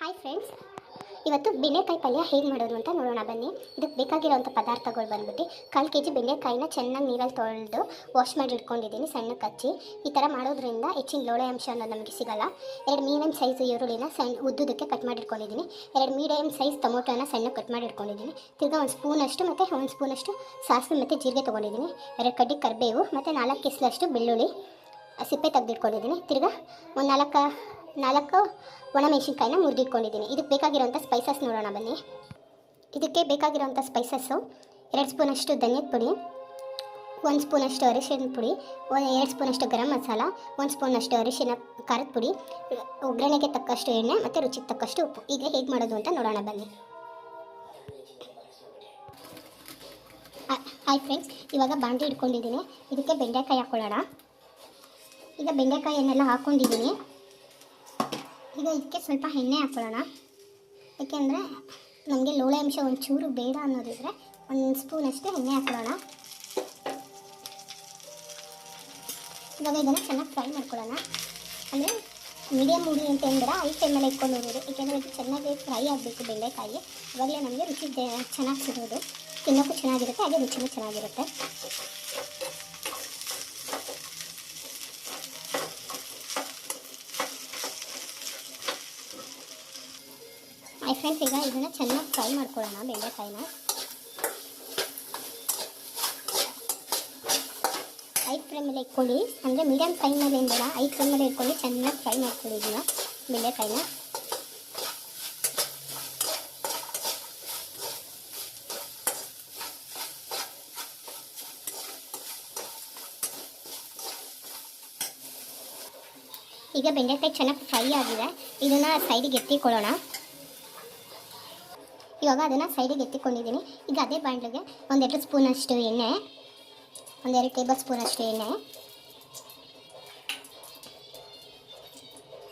Hi friends ಇವತ್ತು ಬೆಂಡೆಕಾಯಿ ಪಲ್ಯ ಹೇಗೆ ಮಾಡೋದು ಅಂತ ನೋಡೋಣ ಬನ್ನಿ. ಇದಕ್ಕೆ ಬೇಕಾಗಿರೋಂಥ ಪದಾರ್ಥಗಳು ಬಂದ್ಬಿಟ್ಟು ಕಾಲು ಕೆ ಜಿ ಬೆಂಡೆಕಾಯಿನ ಚೆನ್ನಾಗಿ ನೀರಲ್ಲಿ ತೊಳೆದು ವಾಶ್ ಮಾಡಿ ಇಟ್ಕೊಂಡಿದ್ದೀನಿ ಸಣ್ಣಕ್ಕೆ ಹಚ್ಚಿ ಈ ಥರ ಮಾಡೋದ್ರಿಂದ ಹೆಚ್ಚಿನ ಲೋಳೆ ಅಂಶ ಅನ್ನೋದು ನಮಗೆ ಸಿಗಲ್ಲ. ಎರಡು ಮೀಡಿಯಮ್ ಸೈಜ್ ಈರುಳ್ಳಿನ ಸಣ್ಣ ಉದ್ದುದಕ್ಕೆ ಕಟ್ ಮಾಡಿ ಇಟ್ಕೊಂಡಿದ್ದೀನಿ. ಎರಡು ಮೀಡಿಯಮ್ ಸೈಜ್ ಟೊಮೊಟೊನ ಸಣ್ಣ ಕಟ್ ಮಾಡಿ ಇಟ್ಕೊಂಡಿದ್ದೀನಿ. ತಿರ್ಗಾ ಒಂದು ಸ್ಪೂನಷ್ಟು ಮತ್ತು ಒಂದು ಸ್ಪೂನಷ್ಟು ಸಾಸಿವೆ ಮತ್ತು ಜೀರಿಗೆ ತೊಗೊಂಡಿದ್ದೀನಿ. ಎರಡು ಕಡ್ಡಿ ಕರಿಬೇವು ಮತ್ತು ನಾಲ್ಕು ಕಿಸ್ಲಷ್ಟು ಬೆಳ್ಳುಳ್ಳಿ ಸಿಪ್ಪೆ ತೆಗೆದಿಟ್ಕೊಂಡಿದ್ದೀನಿ. ತಿರ್ಗಾ ಒಂದು ನಾಲ್ಕು ನಾಲ್ಕು ಒಣಮೆಣಸಿನ್ಕಾಯಿನ ಮುರಿದಿಟ್ಕೊಂಡಿದ್ದೀನಿ ಇದಕ್ಕೆ ಬೇಕಾಗಿರೋಂಥ ಸ್ಪೈಸಸ್ ನೋಡೋಣ ಬನ್ನಿ. ಇದಕ್ಕೆ ಬೇಕಾಗಿರೋಂಥ ಸ್ಪೈಸಸ್ಸು ಎರಡು ಸ್ಪೂನಷ್ಟು ಧನ್ಯದ ಪುಡಿ, ಒಂದು ಸ್ಪೂನಷ್ಟು ಅರಿಶಿನ ಪುಡಿ, ಎರಡು ಸ್ಪೂನಷ್ಟು ಗರಂ ಮಸಾಲ, ಒಂದು ಸ್ಪೂನಷ್ಟು ಅರಿಶಿನ ಖಾರದ ಪುಡಿ, ಒಗ್ಗರಣೆಗೆ ತಕ್ಕಷ್ಟು ಎಣ್ಣೆ ಮತ್ತು ರುಚಿಗೆ ತಕ್ಕಷ್ಟು ಉಪ್ಪು. ಈಗ ಹೇಗೆ ಮಾಡೋದು ಅಂತ ನೋಡೋಣ ಬನ್ನಿ. ಹಾಯ್ ಫ್ರೆಂಡ್ಸ್ ಇವಾಗ ಬಾಂಡಿ ಇಟ್ಕೊಂಡಿದ್ದೀನಿ ಇದಕ್ಕೆ ಬೆಂಡೆಕಾಯಿ ಹಾಕ್ಕೊಳ್ಳೋಣ ಈಗ ಬೆಂಡೆಕಾಯಿಯನ್ನೆಲ್ಲ ಹಾಕ್ಕೊಂಡಿದ್ದೀನಿ ಈಗ ಇದಕ್ಕೆ ಸ್ವಲ್ಪ ಎಣ್ಣೆ ಹಾಕ್ಕೊಳ್ಳೋಣ ಯಾಕೆಂದರೆ ನಮಗೆ ಲೋಳೆ ಅಂಶ ಒಂಚೂರು ಬೇಡ ಅನ್ನೋದಿದ್ರೆ ಒಂದು ಅಷ್ಟೇ ಎಣ್ಣೆ ಹಾಕ್ಕೊಳ್ಳೋಣ ಇವಾಗ ಇದನ್ನು ಚೆನ್ನಾಗಿ ಫ್ರೈ ಮಾಡ್ಕೊಳ್ಳೋಣ. ಅಂದರೆ ಮೀಡಿಯಮ್ ಉರಿ ಅಂತ ಹೇಳಿದ್ರೆ ಐ ಟೈಮಲ್ಲಿ ಇಟ್ಕೊಂಡು ಹೋಗೋದು ಏಕೆಂದರೆ ಇದು ಚೆನ್ನಾಗಿ ಫ್ರೈ ಆಗಬೇಕು ಬೆಂಡೆಕಾಯಿ. ಇವಾಗಲೇ ನಮಗೆ ರುಚಿ ಚೆನ್ನಾಗಿ ಸಿಗೋದು. ತಿನ್ನೋಕ್ಕೂ ಚೆನ್ನಾಗಿರುತ್ತೆ, ಹಾಗೆ ರುಚಿನೂ ಚೆನ್ನಾಗಿರುತ್ತೆ. ಐ ಫ್ರೆಂಡ್ಸ್ ಈಗ ಇದನ್ನು ಚೆನ್ನಾಗಿ ಫ್ರೈ ಮಾಡ್ಕೊಳ್ಳೋಣ, ಬೆಂಡೆಕಾಯಿನ. ಐದು ಫ್ಲೇಮಲ್ಲಿ ಇಟ್ಕೊಳ್ಳಿ. ಅಂದರೆ ಮೀಡಿಯಮ್ ಏನು ಬೇಡ ಐದು ಫ್ಲೇಮಲ್ಲಿ ಇಟ್ಕೊಂಡು ಚೆನ್ನಾಗಿ ಫ್ರೈ ಮಾಡ್ಕೊಳ್ಳಿ ಇದನ್ನ, ಬೆಂಡೆಕಾಯಿನ. ಈಗ ಬೆಂಡೆಕಾಯಿ ಚೆನ್ನಾಗಿ ಫ್ರೈ ಆಗಿದೆ. ಇದನ್ನು ಸೈಡಿಗೆ ಎತ್ತಿಕೊಳ್ಳೋಣ. ಇವಾಗ ಅದನ್ನು ಸೈಡಿಗೆ ಎತ್ತಿಕೊಂಡಿದ್ದೀನಿ. ಈಗ ಅದೇ ಬಾಂಡ್ಲಿಗೆ ಒಂದೆರಡು ಸ್ಪೂನಷ್ಟು ಎಣ್ಣೆ, ಒಂದೆರಡು ಟೇಬಲ್ ಸ್ಪೂನಷ್ಟು ಎಣ್ಣೆ.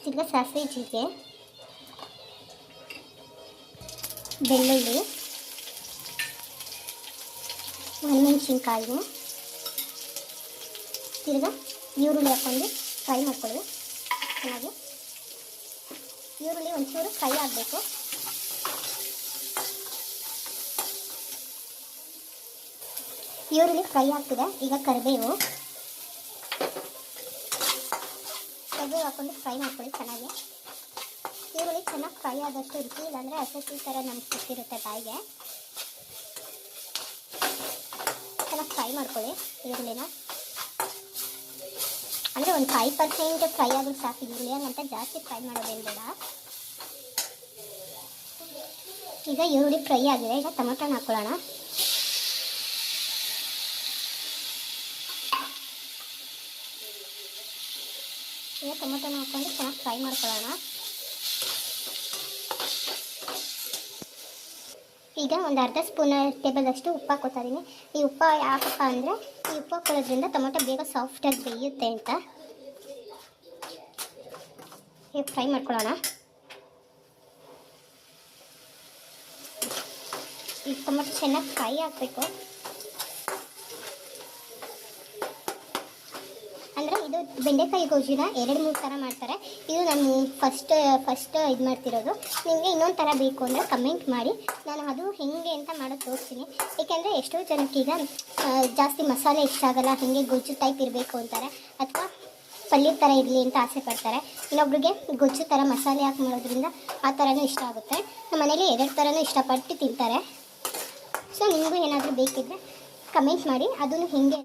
ತಿರ್ಗಾ ಸಾಸಿವೆ ಜೀರಿಗೆ, ಬೆಳ್ಳುಳ್ಳಿ ಒಣಮೆಣಸಿನ್ಕಾಯಿ ತಿರ್ಗಾ ಈರುಳ್ಳಿ ಹಾಕ್ಕೊಂಡು ಫ್ರೈ ಮಾಡ್ಕೊಳ್ಳಿ. ಚೆನ್ನಾಗಿ. ಈರುಳ್ಳಿ ಒಂಚೂರು ಫ್ರೈ ಆಗಬೇಕು. ಈರುಳ್ಳಿ ಫ್ರೈ ಆಗ್ತಿದೆ. ಈಗ ಕರಿಬೇವು. ಕರಿಬೇವು ಹಾಕ್ಕೊಂಡು ಫ್ರೈ ಮಾಡ್ಕೊಳ್ಳಿ ಚೆನ್ನಾಗಿ. ಈರುಳ್ಳಿ ಚೆನ್ನಾಗಿ ಫ್ರೈ ಆದಷ್ಟು ರುಚಿ ಇಲ್ಲಾಂದರೆ ಹಸಿ ಥರ ನಮ್ಗೆ ಸಿಕ್ಕಿರುತ್ತೆ ಬಾಯಿಗೆ. ಚೆನ್ನಾಗಿ ಫ್ರೈ ಮಾಡ್ಕೊಳ್ಳಿ ಈರುಳ್ಳಿನ. ಅಂದರೆ ಒಂದು ಫೈವ್ ಪರ್ಸೆಂಟ್ ಫ್ರೈ ಆದರೂ ಸಾಕು ಈರುಳ್ಳಿ ಹಂಗಂತ ಜಾಸ್ತಿ ಫ್ರೈ ಮಾಡೋದೇನು ಬೇಡ. ಈಗ ಈರುಳ್ಳಿ ಫ್ರೈ ಆಗಿದೆ. ಈಗ ಟೊಮೊಟೊನ ಹಾಕ್ಕೊಳ್ಳೋಣ ಈಗ ಟೊಮೊಟೊನ ಹಾಕೊಂಡು ಚೆನ್ನಾಗಿ ಫ್ರೈ ಮಾಡ್ಕೊಳ್ಳೋಣ. ಈಗ ಒಂದು ಅರ್ಧ ಸ್ಪೂನ್ ಟೇಬಲ್ದಷ್ಟು ಉಪ್ಪು ಹಾಕೋತಾ ಇದೀನಿ. ಈ ಉಪ್ಪು ಯಾಕಪ್ಪ ಅಂದರೆ ಈ ಉಪ್ಪು ಹಾಕೊಳ್ಳೋದ್ರಿಂದ ಟೊಮೊಟೊ ಬೇಗ ಸಾಫ್ಟಾಗಿ ಬೇಯುತ್ತೆ ಅಂತ. ಈಗ ಫ್ರೈ ಮಾಡ್ಕೊಳ್ಳೋಣ. ಈ ಟೊಮೊಟೊ ಚೆನ್ನಾಗಿ ಫ್ರೈ ಆಗಬೇಕು ಅಂದರೆ ಇದು ಬೆಂಡೆಕಾಯಿ ಗೋಜಿನ ಎರಡು ಮೂರು ಥರ ಮಾಡ್ತಾರೆ. ಇದು ನಾನು ಫಸ್ಟ್ ಫಸ್ಟ್ ಇದು ಮಾಡ್ತಿರೋದು. ನಿಮಗೆ ಇನ್ನೊಂದು ಥರ ಬೇಕು ಅಂದರೆ ಕಮೆಂಟ್ ಮಾಡಿ. ನಾನು ಅದು ಹೇಗೆ ಅಂತ ಮಾಡೋದು ತೋರಿಸ್ತೀನಿ. ಏಕೆಂದರೆ ಎಷ್ಟೋ ಜನಕ್ಕೆ ಈಗ ಜಾಸ್ತಿ ಮಸಾಲೆ ಇಷ್ಟ ಆಗಲ್ಲ, ಹಾಗೆ ಗೊಜ್ಜು ಟೈಪ್ ಇರಬೇಕು ಅಂತಾರೆ. ಅಥವಾ ಪಲ್ಯದ ಥರ ಇರಲಿ ಅಂತ ಆಸೆ ಪಡ್ತಾರೆ. ಇನ್ನೊಬ್ರಿಗೆ ಗೊಜ್ಜು ಥರ ಮಸಾಲೆ ಹಾಕಿ ಮಾಡೋದ್ರಿಂದ ಆ ಥರನೂ ಇಷ್ಟ ಆಗುತ್ತೆ. ನಮ್ಮ ಮನೇಲಿ ಎರಡು ಥರನೂ ಇಷ್ಟಪಟ್ಟು ತಿಂತಾರೆ. ಸೊ ನಿಮಗೂ ಏನಾದರೂ ಬೇಕಿದ್ದರೆ ಕಮೆಂಟ್ ಮಾಡಿ. ಅದನ್ನು ಹೇಗೆ